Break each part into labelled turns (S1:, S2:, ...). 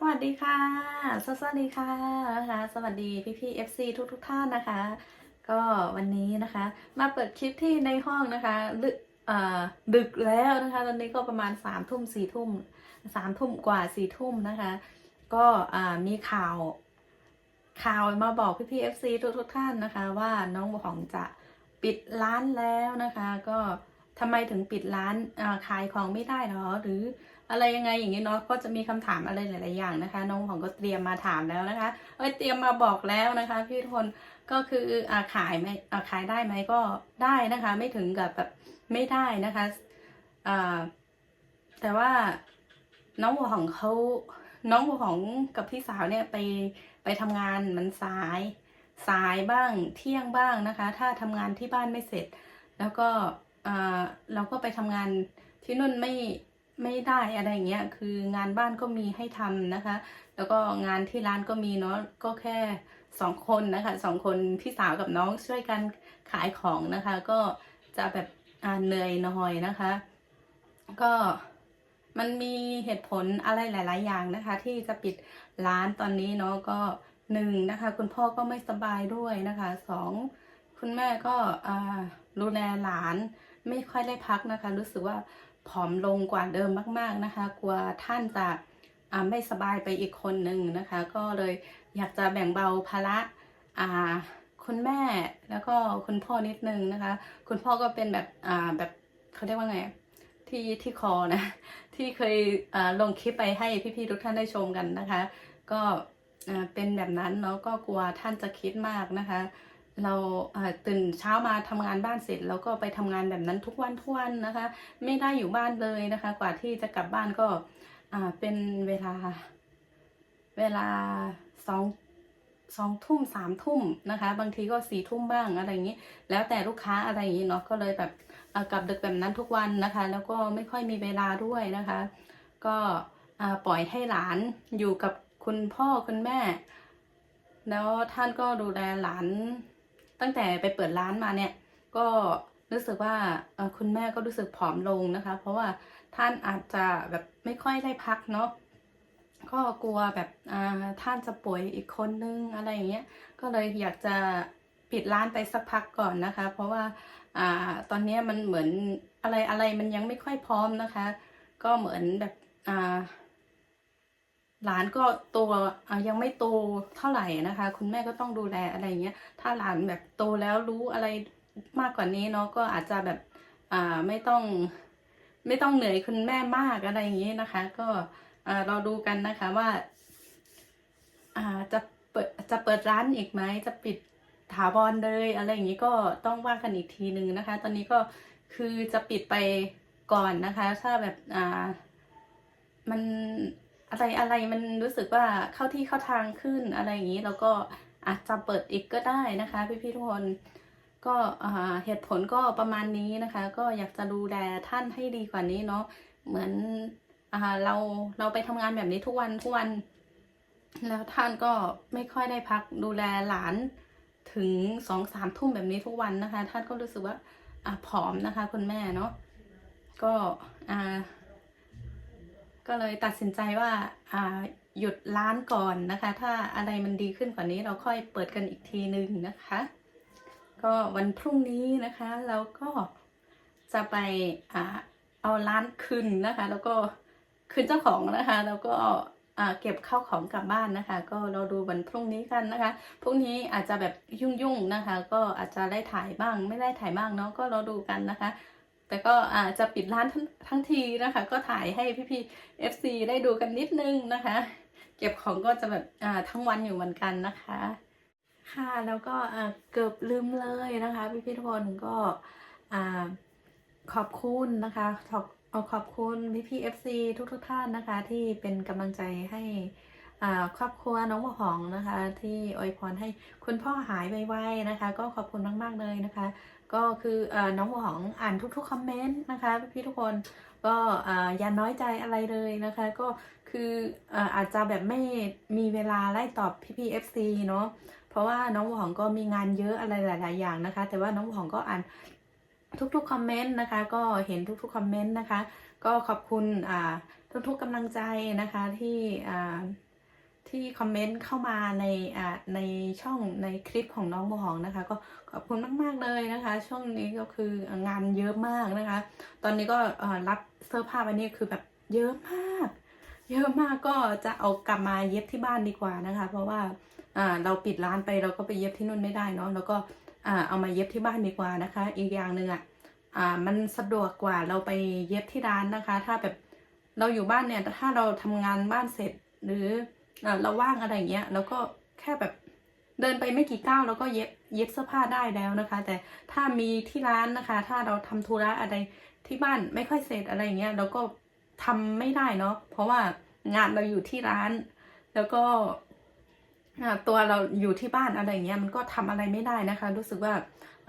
S1: สวัสดีค่ะ สวัสดีค่ะนะคะสวัสดีพี่พี่ FC ทุกทุกท่านนะคะ ก็วันนี้นะคะ มาเปิดคลิปที่ในห้องนะคะดึกเอ่อดึกแล้วนะคะ ตอนนี้ก็ประมาณสามทุ่มสี่ทุ่มสามทุ่มกว่าสี่ทุ่มนะคะ ก็อ่ามีข่าวข่าวมาบอกพี่พี่ FC ทุกทุกท่านนะคะ ว่าน้องบัวของจะปิดร้านแล้วนะคะ ก็ทำไมถึงปิดร้านอ่าขายของไม่ได้หรอหรือ อะไรยังไงอย่างนี้เนาะก็จะมีคำถามอะไรหลาย ๆ อย่างนะคะ น้องของก็เตรียมมาถามแล้วนะคะเอ้ยเตรียมมาบอกแล้วนะคะพี่ทุกคนก็คืออาขายไหมอ่าขายได้ไหมก็ได้นะคะ ไม่ถึงกับแบบไม่ได้นะคะอ่าแต่ว่าน้องบัวของเขาน้องบัวของกับพี่สาวเนี่ยไปไปทำงานมันสายสายบ้างเที่ยงบ้างนะคะ ถ้าทำงานที่บ้านไม่เสร็จ แล้วก็เราก็ไปทำงานที่นู่นไม่ ไม่ได้อะไรเงี้ย คืองานบ้านก็มีให้ทำนะคะ แล้วก็งานที่ร้านก็มีเนาะ ก็แค่สองคนนะคะสองคนพี่สาวกับน้องช่วยกันขายของนะคะ ก็จะแบบอ่าเหนื่อยหน่อยนะคะ ก็มันมีเหตุผลอะไรหลาย ๆ อย่างนะคะ ที่จะปิดร้านตอนนี้เนาะก็หนึ่งนะคะ คุณพ่อก็ไม่สบายด้วยนะคะสองคุณแม่ก็อ่าดูแลหลานไม่ค่อยได้พักนะคะ รู้สึกว่า ผอมลงกว่าเดิมมาก ๆนะคะ กลัวท่านจะไม่สบายไปอีกคนหนึ่งนะคะ ก็เลยอยากจะแบ่งเบาภาระอ่าคุณแม่แล้วก็คุณพ่อนิดนึงนะคะ คุณพ่อก็เป็นแบบอ่าแบบเขาเรียกว่าไงที่ที่คอนะ ที่เคยอ่าลงคลิปไปให้พี่ๆทุกท่านได้ชมกันนะคะ ก็อ่าเป็นแบบนั้นเนาะก็กลัวท่านจะคิดมากนะคะ เราตื่นเช้ามาทำงานบ้านเสร็จ แล้วก็ไปทำงานแบบนั้นทุกวันทุกวันนะคะ ไม่ได้อยู่บ้านเลยนะคะ กว่าที่จะกลับบ้านก็อ่าเป็นเวลา เวลาสองสองทุ่มสามทุ่มนะคะ บางทีก็สี่ทุ่มบ้างอะไรอย่างนี้ แล้วแต่ลูกค้าอะไรอย่างนี้เนาะก็เลยแบบกลับดึกแบบนั้นทุกวันนะคะ แล้วก็ไม่ค่อยมีเวลาด้วยนะคะ ก็ปล่อยให้หลานอยู่กับคุณพ่อคุณแม่ แล้วท่านก็ดูแลหลาน ตั้งแต่ไปเปิดร้านมาเนี่ย ก็รู้สึกว่าคุณแม่ก็รู้สึกผอมลงนะคะ เพราะว่าท่านอาจจะแบบไม่ค่อยได้พักเนาะก็กลัวแบบท่านจะป่วยอีกคนนึงอะไรอย่างเงี้ยก็เลยอยากจะปิดร้านไปสักพักก่อนนะคะ เพราะว่าอตอนนี้มันเหมือนอะไรอะไรมันยังไม่ค่อยพร้อมนะคะ ก็เหมือนแบบอ่า หลานก็ตอะยังไม่โตเท่าไหร่นะคะ คุณแม่ก็ต้องดูแลอะไรเงี้ย ถ้าหลานแบบโตแล้วรู้อะไรมากกว่านี้เนาะก็อาจจะแบบอ่าไม่ต้อง ไม่ต้องเหนื่อยคุณแม่มากอะไรอย่างงี้นะคะ ก็อ่าเราดูกันนะคะว่าอ่าจะเปิดจะเปิดร้านอีกไหมจะปิดถาวรเลยอะไรอย่างนี้ก็ต้องว่ากันอีกทีหนึ่งนะคะ ตอนนี้ก็คือจะปิดไปก่อนนะคะ ถ้าแบบอ่ามัน อะไรอะไรมันรู้สึกว่าเข้าที่เข้าทางขึ้นอะไรอย่างนี้ แล้วก็อาจจะเปิดอีกก็ได้นะคะ พี่ๆทุกคนก็เหตุผลก็ประมาณนี้นะคะ ก็อยากจะดูแลท่านให้ดีกว่านี้เนาะเหมือนอเราเราไปทำงานแบบนี้ทุกวันทุกวัน แล้วท่านก็ไม่ค่อยได้พักดูแลหลานถึงสองสามทุ่มแบบนี้ทุกวันนะคะ ท่านก็รู้สึกว่าอ่าผอมนะคะ คุณแม่เนาะก็อ่า ก็เลยตัดสินใจว่าอ่าหยุดร้านก่อนนะคะ ถ้าอะไรมันดีขึ้นกว่านี้เราค่อยเปิดกันอีกทีนึงนะคะ ก็วันพรุ่งนี้นะคะเราก็จะไปอ่าเอาร้านคืนนะคะ แล้วก็คืนเจ้าของนะคะ แล้วก็เก็บข้าวของกลับบ้านนะคะ ก็เราดูวันพรุ่งนี้กันนะคะพรุ่งนี้อาจจะแบบยุ่งๆนะคะ ก็อาจจะได้ถ่ายบ้าง ไม่ได้ถ่ายบ้างเนาะก็เราดูกันนะคะ แต่ก็อาจจะปิดร้านทั้งทีนะคะ ก็ถ่ายให้พี่ๆ FC ได้ดูกันนิดนึงนะคะ เก็บของก็จะแบบอ่าทั้งวันอยู่เหมือนกันนะคะ ค่ะแล้วก็อ่าเกือบลืมเลยนะคะ พี่ๆทุกคนก็อ่าขอบคุณนะคะขอบขอบคุณพี่ๆ FC ทุกๆท่านนะคะ ที่เป็นกำลังใจให้ ครอบครัวน้องหมอหองนะคะ ที่อวยพรให้คุณพ่อหายไวๆนะคะ ก็ขอบคุณมากๆเลยนะคะ ก็คืออน้องหวองอ่านทุกๆคอมเมนต์นะคะ พี่ทุกคนก็อย่าน้อยใจอะไรเลยนะคะ ก็คืออาจจะแบบไม่มีเวลาไล่ตอบพี่ๆ FC เนาะเพราะว่าน้องหวองก็มีงานเยอะอะไรหลาย ๆ อย่างนะคะ แต่ว่าน้องหวองก็อ่านทุกๆคอมเมนต์นะคะ ก็เห็นทุกๆคอมเมนต์นะคะ ก็ขอบคุณทุกๆกำลังใจนะคะที่อ ที่คอมเมนต์เข้ามาในอ่าในช่องในคลิปของน้องบัวหองนะคะ ก็ขอบคุณมากๆเลยนะคะ ช่วงนี้ก็คืองานเยอะมากนะคะ ตอนนี้ก็รับเสื้อผ้าวันนี้คือแบบเยอะมาก เยอะมากก็จะเอากลับมาเย็บที่บ้านดีกว่านะคะ เพราะว่าอ่าเราปิดร้านไปเราก็ไปเย็บที่นู่นไม่ได้เนาะแล้วก็อ่าเอามาเย็บที่บ้านดีกว่านะคะ อีกอย่างหนึ่งอะอ่ามันสะดวกกว่าเราไปเย็บที่ร้านนะคะ ถ้าแบบเราอยู่บ้านเนี่ยถ้าเราทำงานบ้านเสร็จหรือ เราว่างอะไรอย่างเงี้ยเราก็แค่แบบเดินไปไม่กี่ก้าวเราก็เย็บเย็บเสื้อผ้าได้แล้วนะคะ แต่ถ้ามีที่ร้านนะคะ ถ้าเราทำธุระอะไรที่บ้านไม่ค่อยเสร็จอะไรอย่างเงี้ยเราก็ทำไม่ได้เนาะเพราะว่างานเราอยู่ที่ร้าน แล้วก็ตัวเราอยู่ที่บ้านอะไรอย่างเงี้ยมันก็ทำอะไรไม่ได้นะคะ รู้สึกว่า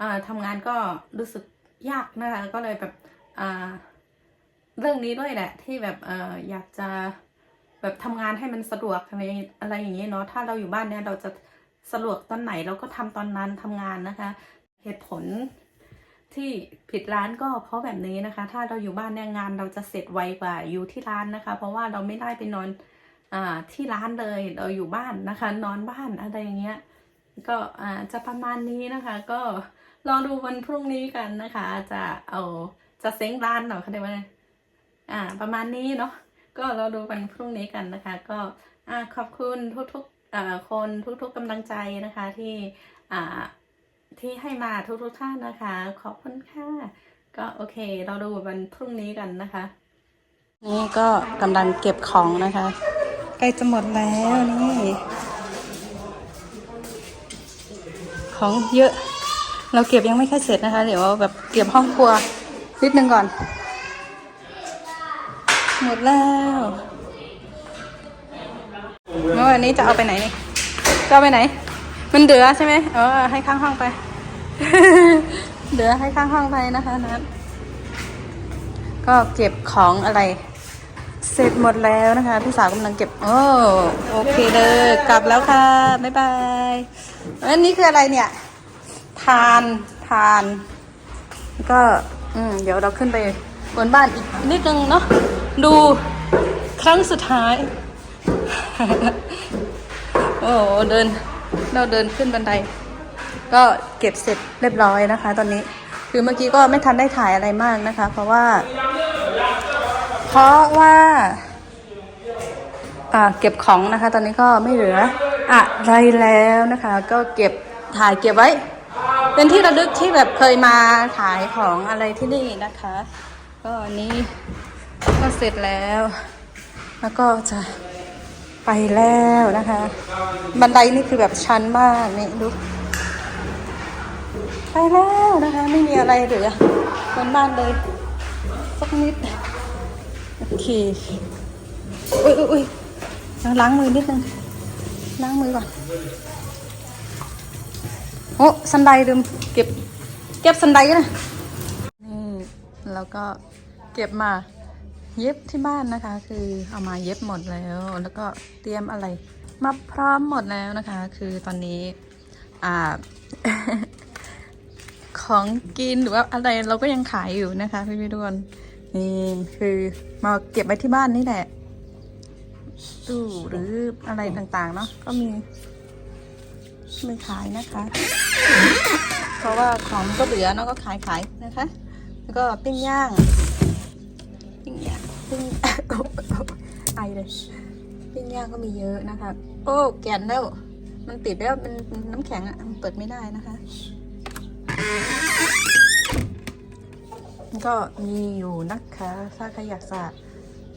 S1: อ่าทำงานก็รู้สึกยากนะคะก็เลยแบบเรื่องนี้ด้วยแหละที่แบบออยากจะ แบบทำงานให้มันสะดวกอะไรอะไรอย่างเงี้ยเนาะถ้าเราอยู่บ้านเนี่ยเราจะสะดวกตอนไหนเราก็ทำตอนนั้นทำงานนะคะ เหตุผลที่ผิดร้านก็เพราะแบบนี้นะคะ ถ้าเราอยู่บ้านเนี่ยงานเราจะเสร็จไวกว่าอยู่ที่ร้านนะคะ เพราะว่าเราไม่ได้ไปนอนอ่าที่ร้านเลยเราอยู่บ้านนะคะ นอนบ้านอะไรอย่างเงี้ยก็อ่าจะประมาณนี้นะคะ ก็รอดูวันพรุ่งนี้กันนะคะ จะเอาจะเซ้งร้านเหรอคะเดี๋ยวว่าอ่า ประมาณนี้เนาะ ก็เรอดูวันพรุ่งนี้กันนะคะ ก็ขอบคุณทุกๆคนทุกๆกำลังใจนะคะที่ที่ให้มาทุกๆท่านนะคะ ขอบคุณค่ะก็โอเค เราดูวันพรุ่งนี้กันนะคะ นี่ก็กำลังเก็บของนะคะใกล้จะหมดแล้วนี่ ของเยอะ เราเก็บยังไม่ค่อยเสร็จนะคะ เดี๋ยวแบบเก็บห้องครัวนิดนึงก่อน หมดแล้วแล้ววันนี้จะเอาไปไหนนี่จะเอาไปไหน มันเดือใช่ไหมเออให้ข้างห้องไป เดือให้ข้างห้องไปนะคะนัทก็เก็บของอะไร เสร็จหมดแล้วนะคะ พี่สาวกำลังเก็บ โอ้โอเคเลยกลับแล้วค่ะ บ๊ายบายอันนี้คืออะไรเนี่ยทานทาน ก็ อืม เดี๋ยวเราขึ้นไปบนบ้านอีกนิดนึงเนาะ ดูครั้งสุดท้าย โอ้โหเดินเราเดินขึ้นบันได ก็เก็บเสร็จเรียบร้อยนะคะ ตอนนี้คือเมื่อกี้ก็ไม่ทันได้ถ่ายอะไรมากนะคะ เพราะว่า เพราะว่าอ่าเก็บของนะคะ ตอนนี้ก็ไม่เหลืออะไรแล้วนะคะ ก็เก็บถ่ายเก็บไว้ เป็นที่ระลึกที่แบบเคยมาขายของอะไรที่นี่นะคะ ก็นนี้ ก็เสร็จแล้ว แล้วก็จะไปแล้วนะคะ บันไดนี่คือแบบชันมากนี่ดูไปแล้วนะคะ ไม่มีอะไรเหลือบนบ้านเลยสักนิดโอเคอุ้ยอุ้ยอุ้ยล้างมือนิดนึงล้างมือก่อนโอ้สันไดลืมเก็บ เก็บสันไดนะนี่แล้วก็เก็บมา เย็บที่บ้านนะคะ คือเอามาเย็บหมดแล้ว แล้วก็เตรียมอะไรมาพร้อมหมดแล้วนะคะ คือตอนนี้อ่าของกินหรือว่าอะไรเราก็ยังขายอยู่นะคะ พี่พี่ทุกคนนี่คือมาเก็บไว้ที่บ้านนี่แหละตู้หรืออะไรต่างๆเนาะก็มีมีขายนะคะ เพราะว่าของก็เหลือเนาะก็ขายขายนะคะ แล้วก็ปิ้งย่างปิ้งย่าง ปิ้งไอเลยปิ้งย่างก็มีเยอะนะคะ โอ้แกนแล้ว มันติดแล้วมันน้ำแข็งอะ่ะมันเปิดไม่ได้นะคะ ก็มีอยู่นะคะ ถ้าใครอยากจะ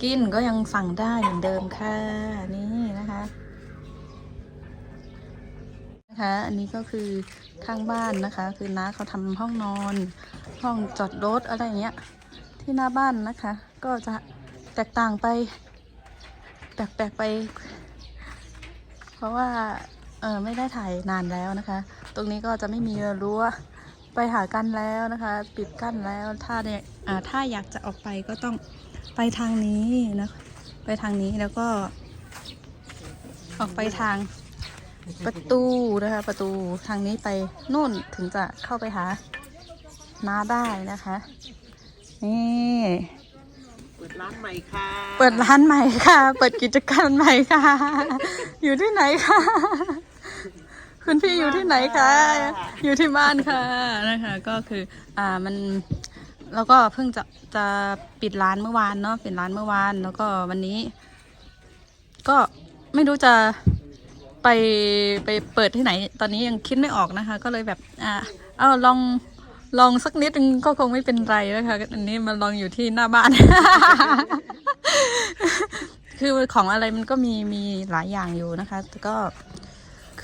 S1: กินก็ยังสั่งได้เหมือนเดิมค่ะ นี่นะคะนะคะอันนี้ก็คือข้างบ้านนะคะ คือน้าเขาทำห้องนอน ห้องจอดรถอะไรอย่างเงี้ย ที่หน้าบ้านนะคะ ก็จะ แตกต่างไป แปลกๆไป เพราะว่าเออไม่ได้ถ่ายนานแล้วนะคะ ตรงนี้ก็จะไม่มีรั้วไปหากันแล้วนะคะ ปิดกั้นแล้วถ้าเนี่ยอ่าถ้าอยากจะออกไปก็ต้องไปทางนี้นะไปทางนี้แล้วก็ ออกไปทางประตูนะคะ ประตูทางนี้ไปนู่นถึงจะเข้าไปหาน้าได้นะคะนี่
S2: ร้านใหม่ค่ะ
S1: เปิดร้านใหม่ค่ะ เปิดกิจการใหม่ค่ะ อยู่ที่ไหนคะ คุณพี่อยู่ที่ไหนคะ อยู่ที่บ้านค่ะนะคะ ก็คือ อ่า มัน แล้วก็เพิ่งจะ จะปิดร้านเมื่อวานเนาะ ปิดร้านเมื่อวาน แล้วก็วันนี้ ก็ไม่รู้จะไปไปเปิดที่ไหน ตอนนี้ยังคิดไม่ออกนะคะ ก็เลยแบบ อ่า เอาลอง ลองสักนิดนึงก็คงไม่เป็นไรนะคะ อันนี้มาลองอยู่ที่หน้าบ้าน คือของอะไรมันก็มีมีหลายอย่างอยู่นะคะแต่ก็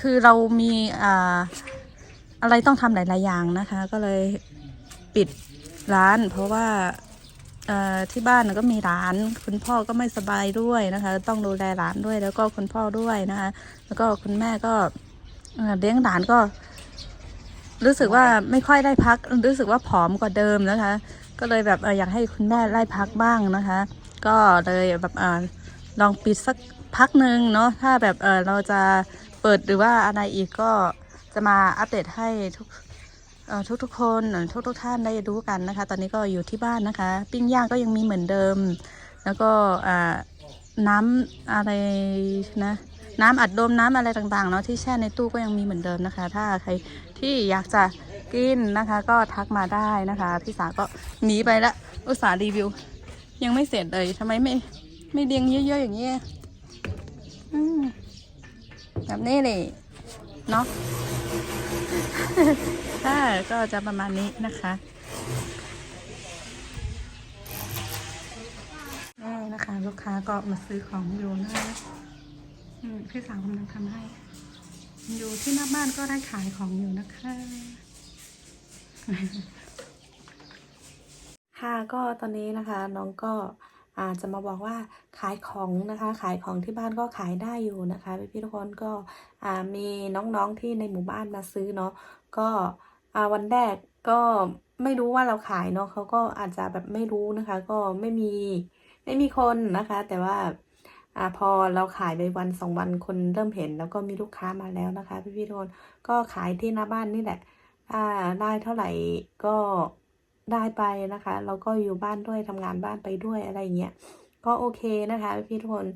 S1: คือเรามีอ่าอะไรต้องทำหลาย ๆ อย่างนะคะ ก็เลยปิดร้าน เพราะว่าที่บ้านก็มีร้าน คุณพ่อก็ไม่สบายด้วยนะคะ ต้องดูแลร้านด้วยแล้วก็คุณพ่อด้วยนะคะ แล้วก็คุณแม่ก็เอ่อเลี้ยงหลานก็ รู้สึกว่าไม่ค่อยได้พัก รู้สึกว่าผอมกว่าเดิมนะคะ ก็เลยแบบอยากให้คุณแม่ไล่พักบ้างนะคะ ก็เลยแบบอลองปิดสักพักหนึ่งเนาะถ้าแบบเราจะเปิดหรือว่าอะไรอีกก็จะมาอัปเดตให้ทุกเอ่อทุกคนทุกทุกท่านได้รู้กันนะคะ ตอนนี้ก็อยู่ที่บ้านนะคะ ปิ้งย่างก็ยังมีเหมือนเดิม แล้วก็น้ำอะไรนะ น้ำอัดลมน้ำอะไรต่างๆเนาะที่แช่ในตู้ก็ยังมีเหมือนเดิมนะคะ ถ้าใครที่อยากจะกินนะคะก็ทักมาได้นะคะพี่สาก็หนีไปละอุตส่าห์รีวิว ยังไม่เสร็จเลยทำไมไม่ไม่เรียงเยอะๆอย่างเงี้ยแบบนี้เลยเนาะค่ะก็จะประมาณนี้นะคะนี่นะคะ ลูกค้าก็มาซื้อของอยู่นะคะ พี่สาวกำลังทำให้ อยู่ที่หน้าบ้านก็ได้ขายของอยู่นะคะ ค่ะก็ตอนนี้นะคะน้องก็อาจจะมาบอกว่าขายของนะคะ ขายของที่บ้านก็ขายได้อยู่นะคะพี่พี่ๆทุกคนก็มีน้องๆที่ในหมู่บ้านมาซื้อเนาะก็วันแรกก็ไม่รู้ว่าเราขายเนาะเขาก็อาจจะแบบไม่รู้นะคะ ก็ไม่มีไม่มีคนนะคะ แต่ว่า อ่าพอเราขายไปวันสองวันคนเริ่มเห็น แล้วก็มีลูกค้ามาแล้วนะคะ พี่พี่ๆทุกคนก็ขายที่หน้าบ้านนี่แหละถ้าได้เท่าไหร่ก็ได้ไปนะคะเราก็อยู่บ้านด้วยทำงานบ้านไปด้วยอะไรเงี้ยก็โอเคนะคะพี่พี่ๆทุกคน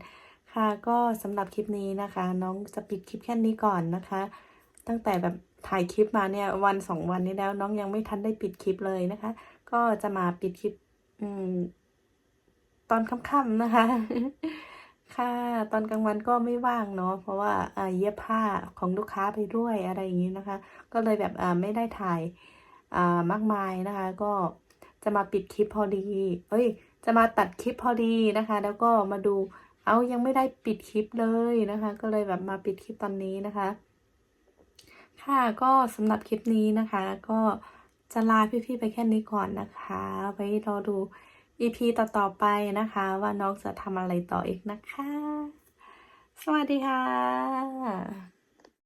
S1: ค่ะก็สำหรับคลิปนี้นะคะ น้องจะปิดคลิปแค่นี้ก่อนนะคะ ตั้งแต่แบบถ่ายคลิปมาเนี่ยวันสองวันนี้แล้ว น้องยังไม่ทันได้ปิดคลิปเลยนะคะ ก็จะมาปิดคลิป อืม ตอนค่ำๆนะคะ ค่ะตอนกลางวันก็ไม่ว่างเนาะเพราะว่าเย็บผ้าของลูกค้าไปด้วยอะไรอย่างนี้นะคะ ก็เลยแบบไม่ได้ถ่ายมากมายนะคะ ก็จะมาปิดคลิปพอดี เอ้ย จะมาตัดคลิปพอดีนะคะ แล้วก็มาดูเอายังไม่ได้ปิดคลิปเลยนะคะ ก็เลยแบบมาปิดคลิปตอนนี้นะคะ ค่ะก็สำหรับคลิปนี้นะคะ ก็จะลาพี่ๆไปแค่นี้ก่อนนะคะไว้รอดู EP ต่อๆไปนะคะ ว่าน้องจะทำอะไรต่ออีกนะคะ สวัสดีค่ะ